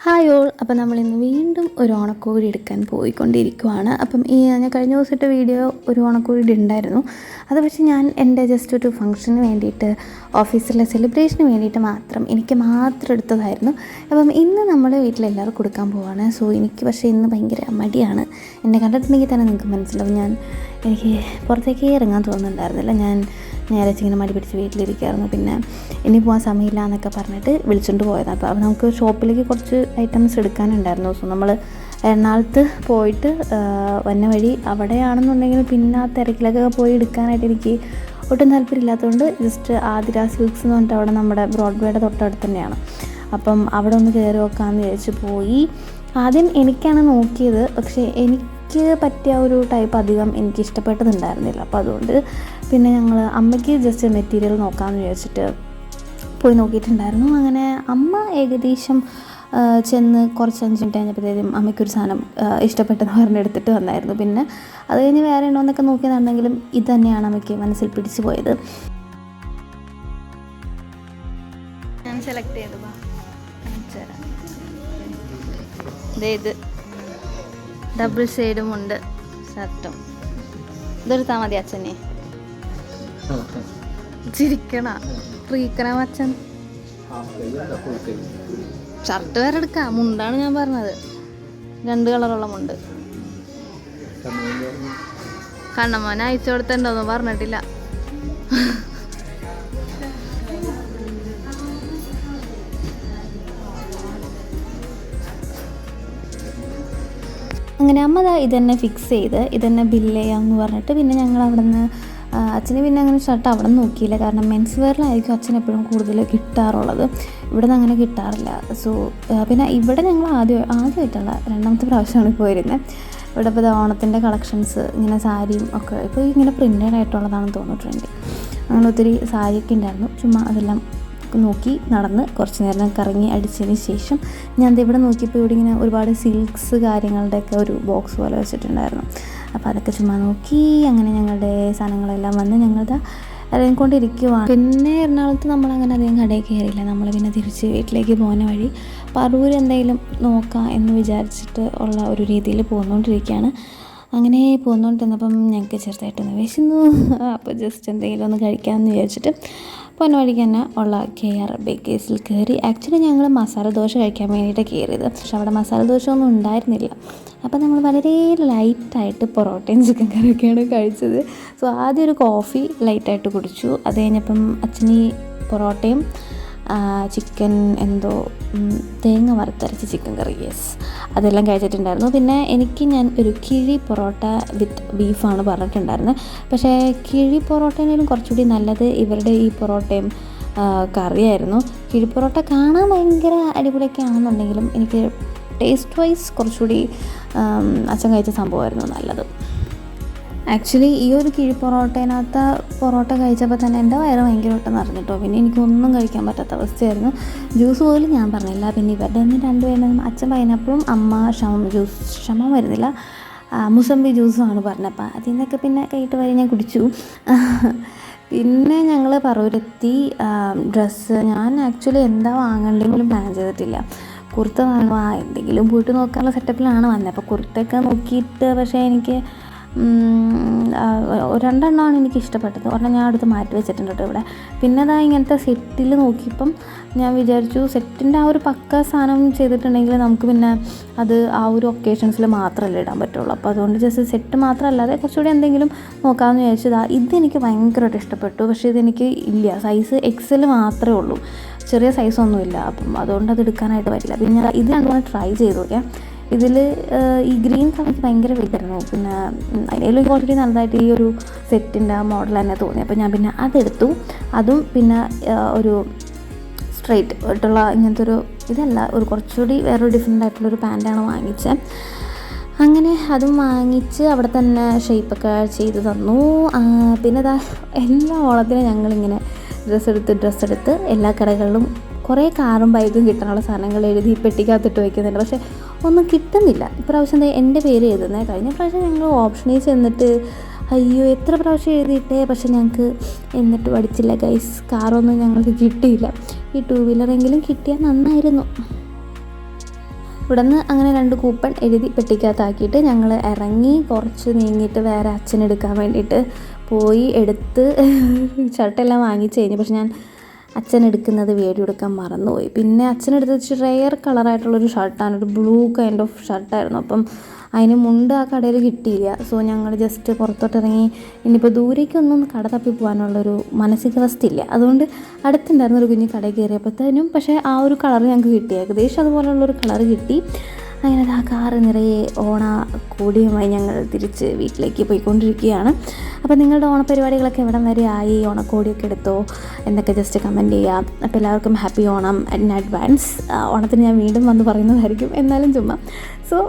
Hi all അപ്പം നമ്മളിന്ന് വീണ്ടും ഒരു ഓണക്കോഴി എടുക്കാൻ പോയിക്കൊണ്ടിരിക്കുവാണ്. അപ്പം ഈ ഞാൻ കഴിഞ്ഞ ദിവസത്തെ വീഡിയോ ഒരു ഓണക്കോഴി ഉണ്ടായിരുന്നു. അത് പക്ഷേ ഞാൻ എന്റെ ജസ്റ്റ് ഒരു ഫംഗ്ഷന് വേണ്ടിയിട്ട് ഓഫീസിലെ സെലിബ്രേഷന് വേണ്ടിയിട്ട് മാത്രം എനിക്ക് മാത്രം എടുത്തതായിരുന്നു. അപ്പം ഇന്ന് നമ്മൾ വീട്ടിലെല്ലാവർക്കും കൊടുക്കാൻ പോവാണ്. സോ എനിക്ക് പക്ഷേ ഇന്ന് ഭയങ്കര മടിയാണ്. എന്നെ കണ്ടിട്ടുണ്ടെങ്കിൽ തന്നെ നിങ്ങൾക്ക് മനസ്സിലാവും. ഞാൻ എനിക്ക് പുറത്തേക്ക് ഇറങ്ങാൻ തോന്നുന്നുണ്ടായിരുന്നില്ല. ഞാൻ ഞായറാഴ്ച ഇങ്ങനെ മടി പിടിച്ച് വീട്ടിലിരിക്കുകയായിരുന്നു പിന്നെ ഇനി പോകാൻ സമയമില്ല എന്നൊക്കെ പറഞ്ഞിട്ട് വിളിച്ചുകൊണ്ട് പോയതാണ് അപ്പോൾ അപ്പോൾ നമുക്ക് ഷോപ്പിലേക്ക് കുറച്ച് ഐറ്റംസ് എടുക്കാനുണ്ടായിരുന്നു. സോ നമ്മൾ എറണാകുളത്ത് പോയിട്ട് വന്ന വഴി അവിടെയാണെന്നുണ്ടെങ്കിൽ പിന്നെ ആ തിരക്കിലൊക്കെ പോയി എടുക്കാനായിട്ട് എനിക്ക് ഒട്ടും താല്പര്യമില്ലാത്തതുകൊണ്ട് ജസ്റ്റ് ആതിര സിൽക്സ് എന്ന് പറഞ്ഞിട്ട് അവിടെ നമ്മുടെ ബ്രോഡ്വേയുടെ തൊട്ടടുത്ത് തന്നെയാണ്. അപ്പം അവിടെ ഒന്ന് കയറി നോക്കാമെന്ന് വിചാരിച്ച് പോയി. ആദ്യം എനിക്കാണ് നോക്കിയത്. പക്ഷേ എനിക്ക് പറ്റിയ ഒരു ടൈപ്പ് അധികം എനിക്ക് ഇഷ്ടപ്പെട്ടതുണ്ടായിരുന്നില്ല അപ്പോൾ അതുകൊണ്ട് പിന്നെ ഞങ്ങൾ അമ്മയ്ക്ക് ജസ്റ്റ് മെറ്റീരിയൽ നോക്കാമെന്ന് വിചാരിച്ചിട്ട് പോയി നോക്കിയിട്ടുണ്ടായിരുന്നു. അങ്ങനെ അമ്മ ഏകദേശം ചെന്ന് കുറച്ച് അഞ്ച് മിനിറ്റ് കഴിഞ്ഞപ്പോഴത്തേക്കും അമ്മയ്ക്കൊരു സാധനം ഇഷ്ടപ്പെട്ടെന്ന് പറഞ്ഞെടുത്തിട്ട് വന്നായിരുന്നു. പിന്നെ അത് കഴിഞ്ഞ് വേറെ ഉണ്ടോ എന്നൊക്കെ നോക്കിയതാണെങ്കിലും ഇത് തന്നെയാണ് അമ്മയ്ക്ക് മനസ്സിൽ പിടിച്ചു പോയത്. ഞാൻ സെലക്ട് ചെയ്തു ഡബിൾ സൈഡും ഉണ്ട്. ഷർട്ടും ഇതെടുത്താൽ മതി അച്ഛനെ. ചിരിക്കണ. ഫ്രീക്കണ അച്ഛൻ. ഷർട്ട് വേറെ എടുക്കാം. മുണ്ടാണ് ഞാൻ പറഞ്ഞത്. രണ്ട് കളറുള്ള മുണ്ട്. കണ്ണമ്മോനെ അയച്ചു കൊടുത്തോന്നും പറഞ്ഞിട്ടില്ല. അങ്ങനെ അമ്മ ഇതന്നെ ഫിക്സ് ചെയ്ത് ഇതന്നെ ബില്ല് ചെയ്യാമെന്ന് പറഞ്ഞിട്ട് പിന്നെ ഞങ്ങൾ അവിടെ നിന്ന് അച്ഛന് പിന്നെ അങ്ങനെ ഷർട്ട് അവിടെ നോക്കിയില്ല. കാരണം മെൻസ് വെയറിലായിരിക്കും അച്ഛൻ എപ്പോഴും കൂടുതൽ കിട്ടാറുള്ളത്. ഇവിടെ നിന്ന് അങ്ങനെ കിട്ടാറില്ല. സോ പിന്നെ ഇവിടെ ഞങ്ങൾ ആദ്യം ആദ്യമായിട്ടുള്ള രണ്ടാമത്തെ പ്രാവശ്യമാണ് ഇപ്പോൾ വരുന്നത് ഇവിടെ ഇപ്പോൾ ഓണത്തിന്റെ കളക്ഷൻസ് ഇങ്ങനെ സാരിയും ഒക്കെ ഇപ്പോൾ ഇങ്ങനെ പ്രിന്റഡ് ആയിട്ടുള്ളതാണെന്ന് തോന്നിയിട്ടുണ്ട് അങ്ങനെ ഒത്തിരി സാരിയൊക്കെ ഉണ്ടായിരുന്നു. ചുമ്മാ അതെല്ലാം നോക്കി നടന്ന് കുറച്ച് നേരം കറങ്ങി അടിച്ചതിന് ശേഷം ഞാൻ ഇവിടെ നോക്കിയപ്പോൾ ഇവിടെ ഇങ്ങനെ ഒരുപാട് സിൽക്സ് കാര്യങ്ങളുടെയൊക്കെ ഒരു ബോക്സ് പോലെ വെച്ചിട്ടുണ്ടായിരുന്നു. അപ്പോൾ അതൊക്കെ ചുമ്മാ നോക്കി അങ്ങനെ ഞങ്ങളുടെ സാധനങ്ങളെല്ലാം വന്ന് ഞങ്ങളിത് ഇറങ്ങിക്കൊണ്ടിരിക്കുവാണ്. പിന്നെ എറണാകുളത്ത് നമ്മൾ അങ്ങനെ അധികം കടയിൽ കയറിയില്ല. നമ്മൾ പിന്നെ തിരിച്ച് വീട്ടിലേക്ക് പോകുന്ന വഴി പറൂർ എന്തെങ്കിലും നോക്കാം എന്ന് വിചാരിച്ചിട്ട് ഉള്ള ഒരു രീതിയിൽ പോന്നുകൊണ്ടിരിക്കുകയാണ് അങ്ങനെ പോന്നുകൊണ്ടിരുന്നപ്പം ഞങ്ങൾക്ക് ചെറുതായിട്ടൊന്ന് വിശന്നു. അപ്പോൾ ജസ്റ്റ് എന്തെങ്കിലും ഒന്ന് കഴിക്കാമെന്ന് വിചാരിച്ചിട്ട് പോന്ന വഴിക്ക് തന്നെ ഉള്ള കെ ആർ ബേക്കേഴ്സിൽ കയറി. ആക്ച്വലി ഞങ്ങൾ മസാല ദോശ കഴിക്കാൻ വേണ്ടിയിട്ട് കയറിയത്. പക്ഷെ അവിടെ മസാല ദോശ ഒന്നും ഉണ്ടായിരുന്നില്ല. അപ്പോൾ നമ്മൾ വളരെ ലൈറ്റായിട്ട് പൊറോട്ടയും ചിക്കൻ കറിയൊക്കെയാണ് കഴിച്ചത്. സോ ആദ്യം ഒരു കോഫി ലൈറ്റായിട്ട് കുടിച്ചു. അത് കഴിഞ്ഞപ്പം അച്ഛനി പൊറോട്ടയും ചിക്കൻ എന്തോ തേങ്ങ വറുത്തരച്ച ചിക്കൻ കറി യെസ് അതെല്ലാം കഴിച്ചിട്ടുണ്ടായിരുന്നു. പിന്നെ എനിക്ക് ഞാൻ ഒരു കിഴി പൊറോട്ട വിത്ത് ബീഫാണ് പറഞ്ഞിട്ടുണ്ടായിരുന്നത് പക്ഷേ കിഴി പൊറോട്ടേനേലും കുറച്ചുകൂടി നല്ലത് ഇവരുടെ ഈ പൊറോട്ടയും കറിയായിരുന്നു. കിഴി പൊറോട്ട കാണാൻ ഭയങ്കര അടിപൊളിയൊക്കെ ആണെന്നുണ്ടെങ്കിലും എനിക്ക് ടേസ്റ്റ് വൈസ് കുറച്ചുകൂടി അച്ഛൻ കഴിച്ച സംഭവമായിരുന്നു നല്ലത്. ആക്ച്വലി ഈ ഒരു കിഴി പൊറോട്ടേനകത്ത് പൊറോട്ട കഴിച്ചപ്പോൾ തന്നെ എന്റെ വയറ് ഭയങ്കരമായിട്ട് നിറഞ്ഞിട്ടോ. പിന്നെ എനിക്കൊന്നും കഴിക്കാൻ പറ്റാത്ത അവസ്ഥയായിരുന്നു. ജ്യൂസ് പോലും ഞാൻ പറഞ്ഞില്ല. പിന്നെ ഇവരുടെ തന്നെ രണ്ടുപേരും അച്ഛൻ പൈനാപ്പിളും അമ്മ ഷമം ജ്യൂസ് ക്ഷമം വരുന്നില്ല. മുസംബി ജ്യൂസുമാണ് പറഞ്ഞപ്പോൾ അതിൽ നിന്നൊക്കെ പിന്നെ കൈയിട്ട് വരെ ഞാൻ കുടിച്ചു. പിന്നെ ഞങ്ങൾ പറവൂരെത്തി ഡ്രസ്സ് ഞാൻ ആക്ച്വലി എന്താ വാങ്ങണ്ടെങ്കിലും പ്ലാൻ ചെയ്തിട്ടില്ല. കുർത്ത വാങ്ങുക എന്തെങ്കിലും പോയിട്ട് നോക്കാനുള്ള സെറ്റപ്പിലാണ് വന്നത് അപ്പോൾ കുർത്തയൊക്കെ നോക്കിയിട്ട് പക്ഷേ എനിക്ക് രണ്ടെണ്ണമാണ് എനിക്ക് ഇഷ്ടപ്പെട്ടത്. ഒരെണ്ണം ഞാൻ അടുത്ത് മാറ്റി വെച്ചിട്ടുണ്ട് കേട്ടോ ഇവിടെ. പിന്നെ അതാ ഇങ്ങനത്തെ സെറ്റിൽ നോക്കിയപ്പം ഞാൻ വിചാരിച്ചു സെറ്റിന്റെ ആ ഒരു പക്ക സാധനം ചെയ്തിട്ടുണ്ടെങ്കിൽ നമുക്ക് പിന്നെ അത് ആ ഒരു ഒക്കേഷൻസിൽ മാത്രമല്ലേ ഇടാൻ പറ്റുള്ളൂ. അപ്പോൾ അതുകൊണ്ട് ജസ്റ്റ് സെറ്റ് മാത്രമല്ലാതെ കുറച്ചുകൂടി എന്തെങ്കിലും നോക്കാമെന്ന് വിചാരിച്ചതാ ഇതെനിക്ക് ഭയങ്കരമായിട്ട് ഇഷ്ടപ്പെട്ടു. പക്ഷേ ഇതെനിക്ക് ഇല്ല. സൈസ് എക്സൽ മാത്രമേ ഉള്ളൂ. ചെറിയ സൈസൊന്നുമില്ല അപ്പം അതുകൊണ്ട് അത് എടുക്കാനായിട്ട് പറ്റില്ല. പിന്നെ ഇത് രണ്ടുമൂന്ന് ട്രൈ ചെയ്ത് നോക്കിയാൽ ഇതിൽ ഈ ഗ്രീൻ കളർ ഭയങ്കര വിതരണം പിന്നെ അതിലും കുറച്ചുകൂടി നല്ലതായിട്ട് ഈ ഒരു സെറ്റിന്റെ ആ മോഡൽ തന്നെ തോന്നി. അപ്പോൾ ഞാൻ പിന്നെ അതെടുത്തു. അതും പിന്നെ ഒരു സ്ട്രെയിറ്റ് ആയിട്ടുള്ള ഇങ്ങനത്തെ ഒരു ഇതല്ല ഒരു കുറച്ചുകൂടി വേറൊരു ഡിഫറെന്റ് ആയിട്ടുള്ളൊരു പാന്റാണ് വാങ്ങിച്ചത് അങ്ങനെ അതും വാങ്ങിച്ച് അവിടെ തന്നെ ഷേപ്പൊക്കെ ചെയ്ത് തന്നു. പിന്നെ എല്ലാ ഓളത്തിനും ഞങ്ങളിങ്ങനെ ഡ്രസ്സ് എടുത്ത് ഡ്രസ്സ് എടുത്ത് എല്ലാ കടകളിലും കുറേ കാറും ബൈക്കും കിട്ടാനുള്ള സാധനങ്ങൾ എഴുതി പെട്ടിക്കകത്തിട്ട് വയ്ക്കുന്നുണ്ട്. പക്ഷേ ഒന്നും കിട്ടുന്നില്ല. ഇപ്രാവശ്യം എന്റെ പേര് എഴുതുന്നത് കഴിഞ്ഞ പ്രാവശ്യം ഞങ്ങൾ ഓപ്ഷനിൽ ചെന്നിട്ട് അയ്യോ എത്ര പ്രാവശ്യം എഴുതിയിട്ടേ? പക്ഷെ ഞങ്ങൾക്ക് എന്നിട്ട് പഠിച്ചില്ല. ഗൈസ് കാറൊന്നും ഞങ്ങൾക്ക് കിട്ടിയില്ല. ഈ ടൂ വീലറെങ്കിലും കിട്ടിയാൽ നന്നായിരുന്നു. ഇവിടെ നിന്ന് അങ്ങനെ രണ്ട് കൂപ്പൺ എഴുതി പെട്ടിക്കകത്താക്കിയിട്ട് ഞങ്ങൾ ഇറങ്ങി കുറച്ച് നീങ്ങിയിട്ട് വേറെ അച്ഛനെടുക്കാൻ വേണ്ടിയിട്ട് പോയി എടുത്ത് ഷർട്ടെല്ലാം വാങ്ങിച്ച് കഴിഞ്ഞു. പക്ഷെ ഞാൻ അച്ഛൻ എടുക്കുന്നത് വീഡിയോ എടുക്കാൻ മറന്നുപോയി. പിന്നെ അച്ഛൻ എടുത്തത് റെയർ കളറായിട്ടുള്ളൊരു ഷർട്ടാണ് ഒരു ബ്ലൂ കൈൻഡ് ഓഫ് ഷർട്ടായിരുന്നു അപ്പം അതിന് മുണ്ട് ആ കടയിൽ കിട്ടിയില്ല. സോ ഞങ്ങൾ ജസ്റ്റ് പുറത്തോട്ടിറങ്ങി ഇനിയിപ്പോൾ ദൂരേക്കൊന്നും കട തപ്പി പോകാനുള്ളൊരു മാനസികാവസ്ഥയില്ല. അതുകൊണ്ട് അടുത്തുണ്ടായിരുന്ന ഒരു കുഞ്ഞ് കടയിൽ കയറിയപ്പോഴത്തേനും പക്ഷേ ആ ഒരു കളർ ഞങ്ങൾക്ക് കിട്ടി. ഏകദേശം അതുപോലുള്ളൊരു കളർ കിട്ടി. അങ്ങനെ ആ കാറ് നിറയെ ഓണ കൂടിയുമായി ഞങ്ങൾ തിരിച്ച് വീട്ടിലേക്ക് പോയിക്കൊണ്ടിരിക്കുകയാണ്. അപ്പോൾ നിങ്ങളുടെ ഓണപരിപാടികളൊക്കെ എവിടം വരെ ആയി? ഓണക്കോടിയൊക്കെ എടുത്തോ? എന്നൊക്കെ ജസ്റ്റ് കമന്റ് ചെയ്യാം. അപ്പോൾ എല്ലാവർക്കും ഹാപ്പി ഓണം ഇൻ അഡ്വാൻസ് ഓണത്തിന് ഞാൻ വീണ്ടും വന്ന് പറയുന്നതായിരിക്കും. എന്നാലും ചുമ്മാ. So